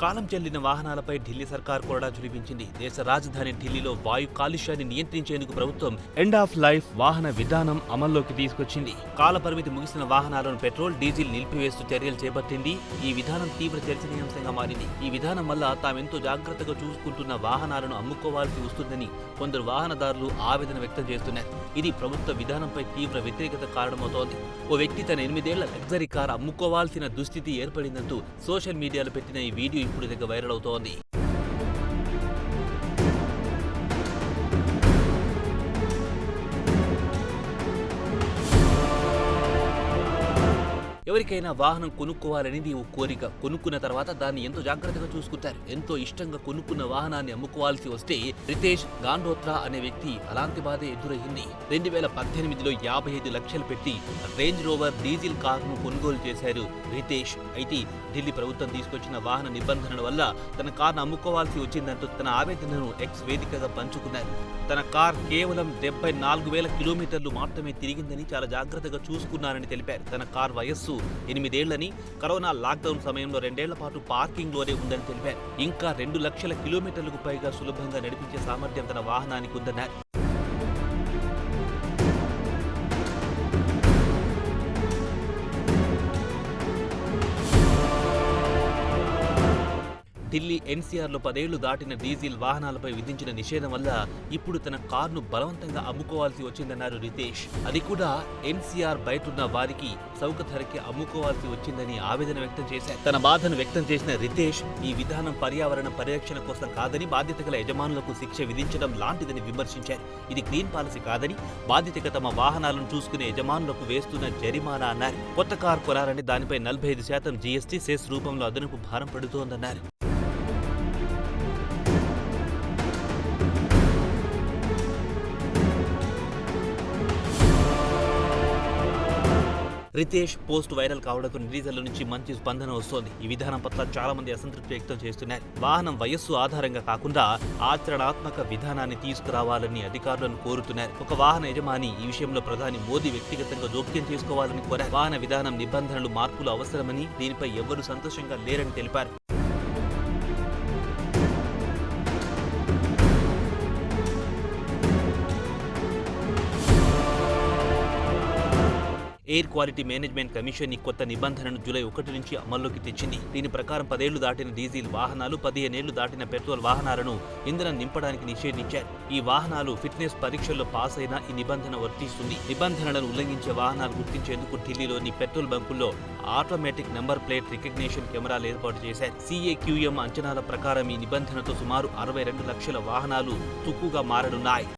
కాలం చెల్లిన వాహనాలపై ఢిల్లీ సర్కార్ కొరడా చురిపించింది దేశ రాజధాని ఢిల్లీలో వాయు కాలుష్యాన్ని నియంత్రించేందుకు ప్రభుత్వం ఎండ్ ఆఫ్ లైఫ్ వాహన విధానం అమల్లోకి తీసుకొచ్చింది. కాల పరిమితి ముగిసిన వాహనాలను పెట్రోల్ డీజిల్ నిలిపివేస్తూ చర్యలు చేపట్టింది. ఈ విధానం తీవ్ర చర్చనీయాంశంగా మారింది. ఈ విధానం వల్ల తామెంతో జాగ్రత్తగా చూసుకుంటున్న వాహనాలను అమ్ముకోవాల్సి వస్తుందని కొందరు వాహనదారులు ఆవేదన వ్యక్తం చేస్తున్నారు. ఇది ప్రభుత్వ విధానంపై తీవ్ర వ్యతిరేకత కారణమవుతోంది. ఓ వ్యక్తి తన ఎనిమిదేళ్ళ లగ్జరీ కార్ అమ్ముకోవాల్సిన దుస్థితి ఏర్పడిందంటూ సోషల్ మీడియాలో పెట్టిన ఈ వీడియో ఇప్పుడు దగ్గర వైరల్ అవుతోంది. ఎవరికైనా వాహనం కొనుక్కోవాలనేది ఓ కోరిక. కొనుక్కున్న తర్వాత దాన్ని ఎంతో జాగ్రత్తగా చూసుకుంటారు. ఎంతో ఇష్టంగా కొనుక్కున్న వాహనాన్ని అమ్ముకోవాల్సి వస్తే రితేష్ గాండోత్రా అనే వ్యక్తి అలాంటి బాధ ఎదురయ్యింది రెండు వేల పద్దెనిమిదిలో యాభై ఐదు లక్షలు పెట్టి రేంజ్ రోవర్ డీజిల్ కారును కొనుగోలు చేశారు రితేష్. అయితే ఢిల్లీ ప్రభుత్వం తీసుకొచ్చిన వాహన నిబంధనల వల్ల తన కార్ను అమ్ముకోవాల్సి వచ్చిందంటూ తన ఆవేదనను ఎక్స్ వేదికగా పంచుకున్నారు. తన కార్ కేవలం డెబ్బై నాలుగు వేల కిలోమీటర్లు మాత్రమే తిరిగిందని చాలా జాగ్రత్తగా చూసుకున్నారని తెలిపారు. తన కార్ వయస్సు ఎనిమిదేళ్ళని కరోనా లాక్డౌన్ సమయంలో రెండేళ్ళ పాటు పార్కింగ్లోనే ఉందని తెలిపారు. ఇంకా రెండు లక్షల కిలోమీటర్లకు పైగా సులభంగా నడిపించే సామర్థ్యం తన వాహనానికి ఉందన్నారు. ఢిల్లీ ఎన్సీఆర్లో పదేళ్ళు దాటిన డీజిల్ వాహనాలపై విధించిన నిషేధం వల్ల ఇప్పుడు తన కారును బలవంతంగా అమ్ముకోవాల్సి వచ్చిందన్నారు రితేష్. అది కూడా ఎన్సీఆర్ బయటున్న వారికి చౌక ధరకి అమ్ముకోవాల్సి వచ్చిందని ఆవేదన వ్యక్తం చేశారు. తన బాధను వ్యక్తం చేసిన రితేష్ ఈ విధానం పర్యావరణ పరిరక్షణ కోసం కాదని బాధ్యత గల యజమానులకు శిక్ష విధించడం లాంటిదని విమర్శించారు. ఇది గ్రీన్ పాలసీ కాదని బాధ్యతగా తమ వాహనాలను చూసుకునే యజమానులకు వేస్తున్న జరిమానా అన్నారు. కొత్త కారు కొనాలని దానిపై నలభై ఐదు శాతం జీఎస్టీ సెస్ రూపంలో అదనపు భారం పడుతోందన్నారు. రితేష్ పోస్ట్ వైరల్ కావడంతో నిరీజర్ల నుంచి మంచి స్పందన వస్తోంది. ఈ విధానం పట్ల చాలా మంది అసంతృప్తి వ్యక్తం చేస్తున్నారు. వాహనం వయస్సు ఆధారంగా కాకుండా ఆచరణాత్మక విధానాన్ని తీసుకురావాలని అధికారులను కోరుతున్నారు. ఒక వాహన యజమాని ఈ విషయంలో ప్రధాని మోదీ వ్యక్తిగతంగా జోక్యం చేసుకోవాలని కోరారు. వాహన విధానం నిబంధనలు మార్పులు అవసరమని దీనిపై ఎవరూ సంతోషంగా లేరని తెలిపారు. ఎయిర్ క్వాలిటీ మేనేజ్మెంట్ కమిషన్ ఈ కొత్త నిబంధనను జూలై ఒకటి నుంచి అమల్లోకి తెచ్చింది. దీని ప్రకారం పదేళ్ళు దాటిన డీజిల్ వాహనాలు పదిహేనేళ్ళు దాటిన పెట్రోల్ వాహనాలను ఇంధనం నింపడానికి నిషేధించారు. ఈ వాహనాలు ఫిట్నెస్ పరీక్షల్లో పాస్ అయినా ఈ నిబంధన వర్తిస్తుంది. నిబంధనలను ఉల్లంఘించే వాహనాలు గుర్తించేందుకు ఢిల్లీలోని పెట్రోల్ బంకుల్లో ఆటోమేటిక్ నంబర్ ప్లేట్ రికగ్నిషన్ కెమెరాలు ఏర్పాటు చేశారు. సిఏక్యూఎం అంచనాల ప్రకారం ఈ నిబంధనతో సుమారు అరవై రెండు లక్షల వాహనాలు తుక్కుగా మారనున్నాయి.